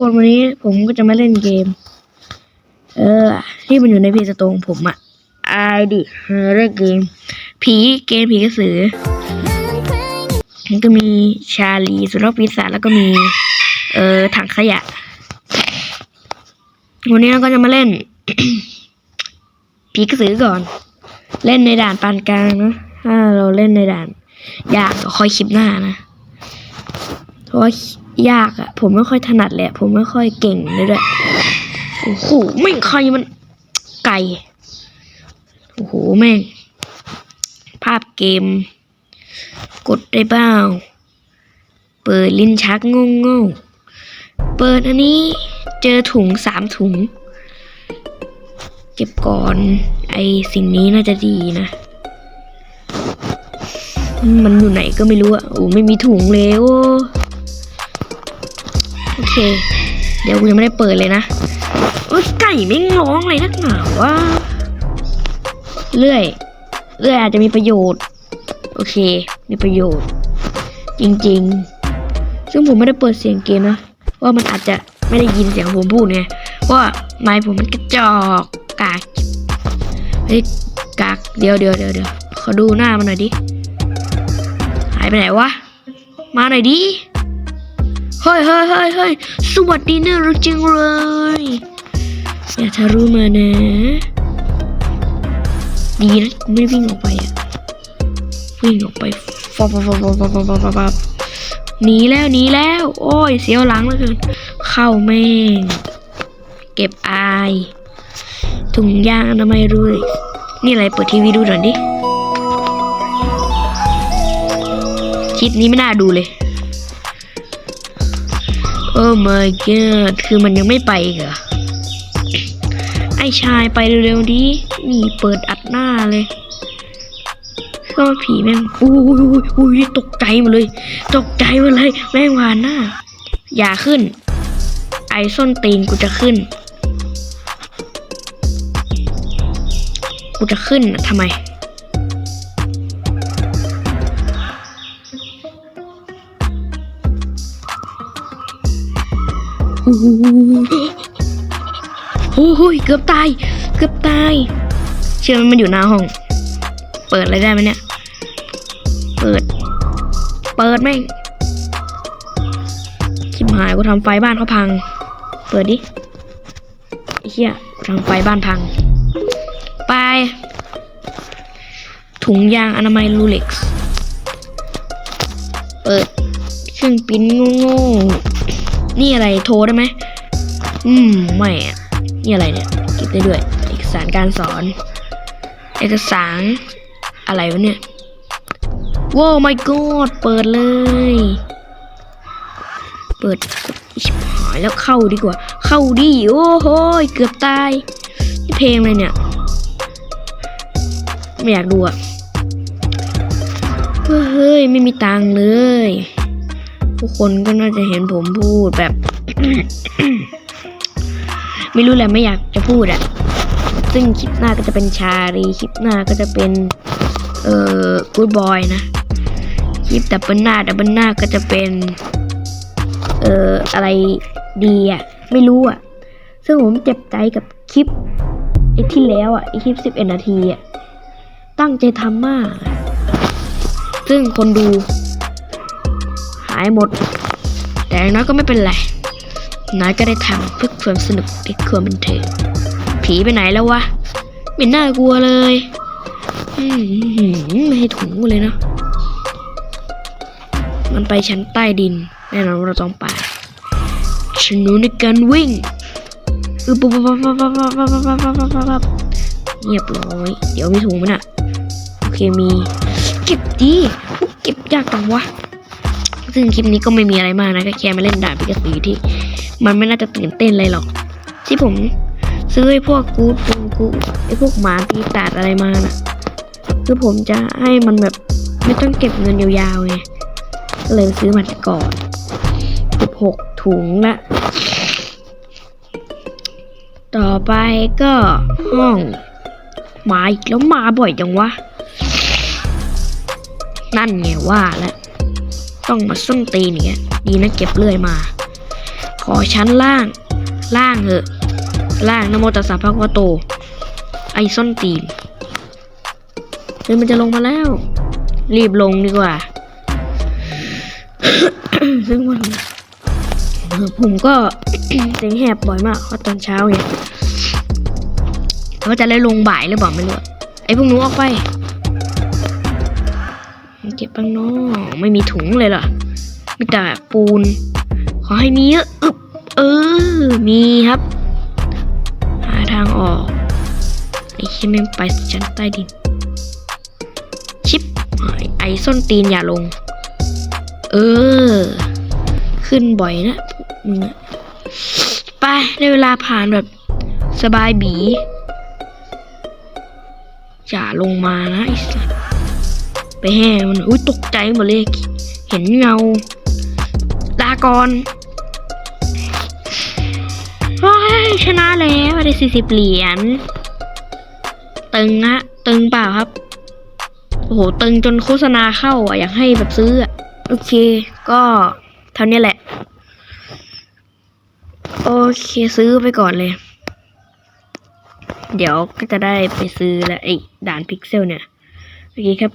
คนวันนี้ผมก็จะมาเล่นเกม เออ ที่มันอยู่ในเพจโตรงผมอะไอดิเฮอร์เกม ผีเกมผีกระสือมันก็มีชาลีสุนัขปีศาแล้วก็มี เออถังขยะ วันนี้เราก็จะมาเล่น ผีกระสือก่อน เล่นในด่านปานกลางนะถ้าเราเล่นในด่าน ยากก็ค่อยคลิปหน้านะ เพราะว่า ยากอะผมไม่ค่อยถนัดเลยอะผมไม่ค่อยเก่งเลยด้วยโอ้โหแม่ใครมันไก่โอ้โหแม่ง ภาพเกม กดได้เปล่าเปิดลิ้นชักงงงงเปิดอันนี้เจอถุงสามถุง เก็บก่อน ไอสิ่งนี้น่าจะดีนะ มันอยู่ไหนก็ไม่รู้อะโอ้ไม่มีถุงเลยโอ้โอ เค เดี๋ยวกูยังไม่ได้เปิดเลยนะไก่ไม่งร้องเลยนักหนาวะเลื่อยเลื่อยอาจจะมีประโยชน์ โอเค มีประโยชน์ จริง ๆ ซึ่งผมไม่ได้เปิดเสียงเกมนะว่ามันอาจจะไม่ได้ยินเสียงผมพูดไงเพราะว่าไมค์ผมมันกระจอกกากเฮ้ยกากเดี๋ยวเดี๋ยวเดี๋ยวเดี๋ยวขอดูหน้ามันหน่อยดิหายไปไหนวะมาหน่อยดิ เฮ้ยเฮ้ยเฮ้ยเฮ้ยสวัสดีเน่ารักจังเลยอย่าทรู้มานะ ดีนะไม่วิ่งออกไปอะวิ่งออกไปฟับฟอบฟอบฟอบฟอบฟัฟับหนีแล้วหนีแล้ว โอ้ย เสียวหลังเลยอเนเข้าแม่ง เก็บอาย ถุงยางทำไมัยรู้เยนี่อะไรเปิดทีวีดูหน่อยดิ คลิปนี้ไม่น่าดูเลย โอ้ my god คือมันยังไม่ไปกเหรอ ไอชายไปเร็วๆดินี่เปิดอัดหน้าเลยก็ผีแม่งอุ้ยอุ้ยอุ้ยตกใจหมดเลย ตกใจหมดเลย แม่งผ่านหน้า อย่าขึ้น ไอส้นตีนกูจะขึ้น กูจะขึ้นทำไม โอ้โหเกือบตาย เกือบตาย เชื่อไหมมันอยู่หน้าห้อง เปิดอะไรได้ไหมเนี่ย เปิด เปิดแม่งชิบหายกูทำไฟบ้านเขาพัง เปิดดิเหี้ยทำไฟบ้านพัง ไป ถุงยางอนามัยลูเล็กซ์ เปิดเครื่องปิ้นโง่ๆ นี่อะไรโทรได้ไหมอืมไม่อะนี่อะไรเนี่ยเก็บได้ด้วย เอกสารการสอน เอกสารอะไรวะเนี่ยว้าว my god เปิดเลย เปิดหายแล้วเข้าดีกว่า เข้าดิโอ้โหเกือบตายนี่เพลงอะไรเนี่ย ไม่อยากดูอะเฮ้ย ไม่มีตังค์เลย ทุกคนก็น่าจะเห็นผมพูดแบบ ไม่รู้แหละไม่อยากจะพูดอะซึ่งคลิปหน้าก็จะเป็นชาลีคลิปหน้าก็จะเป็น เอ่อกูดบอยนะ คลิปดับเบิลหน้าดับเบิลหน้าก็จะเป็น เอ่ออะไรดีอะไม่รู้อะซึ่งผมเจ็บใจกับคลิปไอ้ที่แล้วอะไอ้คลิปสิบเอ็ดนาทีอะตั้งใจทำมาก ซึ่งคนดูายหมด แต่อย่างน้อยก็ไม่เป็นไรน้อยก็ได้ทำเพื่อความสนุกและความบันเทิงผีไปไหนแล้ววะไม่น่ากลัวเลยไม่ให้ถุงเลยเนาะมันไปชั้นใต้ดินแน่นอนเราต้องไปฉันรู้ในการวิ่งอือปุ๊บปุ๊บปุ๊บปุ๊บปุ๊บปุ๊บปุ๊บปุ๊บปุ๊บปุ๊บเงียบร้อย เดี๋ยวมีถุงมั้ยน่ะ โอเคมี เก็บดี เก็บยากจังวะ ซึ่งคลิปนี้ก็ไม่มีอะไรมากนะก็แค่มาเล่นด่านพิกาซีที่ มันไม่น่าจะตื่นเต้นอะไรหรอก ที่ผมซื้อไอ้พวกกูดปูกูไอ้พวกหมาปีศาจอะไรมาน่ะ คือผมจะให้มันแบบไม่ต้องเก็บเงินยาวๆไงก็เลยซื้อมาก่อนสิบหกถุงละ ต่อไปก็ห้องหมาอีกแล้วมาบ่อยจังวะ นั่นไงว่าแล้ว ต้องมาส้นตีนเงี้ยดีนะเก็บเลื่อยมา ขอชั้นล่าง ล่างเหอะ ล่างนโมตัสสะพระวโต ไอซ่อนตีนเฮ้ยมันจะลงมาแล้ว รีบลงดีกว่า ซึ่งวันผมก็เสียงแหบบ่อยมากเพราะตอนเช้าไงแต่ว่าจะได้ลงบ่ายหรือเปล่าไม่รู้ไอ้พวกหนู้ออกไป เก็บบ้างเนาะไม่มีถุงเลยเหรอมีแต่ปูน ขอให้มีเยอะอึบเออ มีครับ หาทางออกไอ้คิดไม่งไปชั้นใต้ดิน ชิปไอ้ส้นตีนอย่าลง เออ ขึ้นบ่อยนะมึงไปได้เวลาผ่านแบบสบายบีอย่าลงมานะไอ้สัส ไปแห่มันอุ้ยตกใจหมดเลยเห็นเงาลากรว้ายชนะแล้วได้สี่สิบเหรียญตึงฮะตึงเปล่าครับ โอ้โห ตึงจนโฆษณาเข้าอะอยากให้แบบซื้ออะโอเค ก็เท่านี้แหละ โอเคซื้อไปก่อนเลย เดี๋ยวก็จะได้ไปซื้อแล้วไอ้ด่านพิกเซลเนี่ย โอเคครั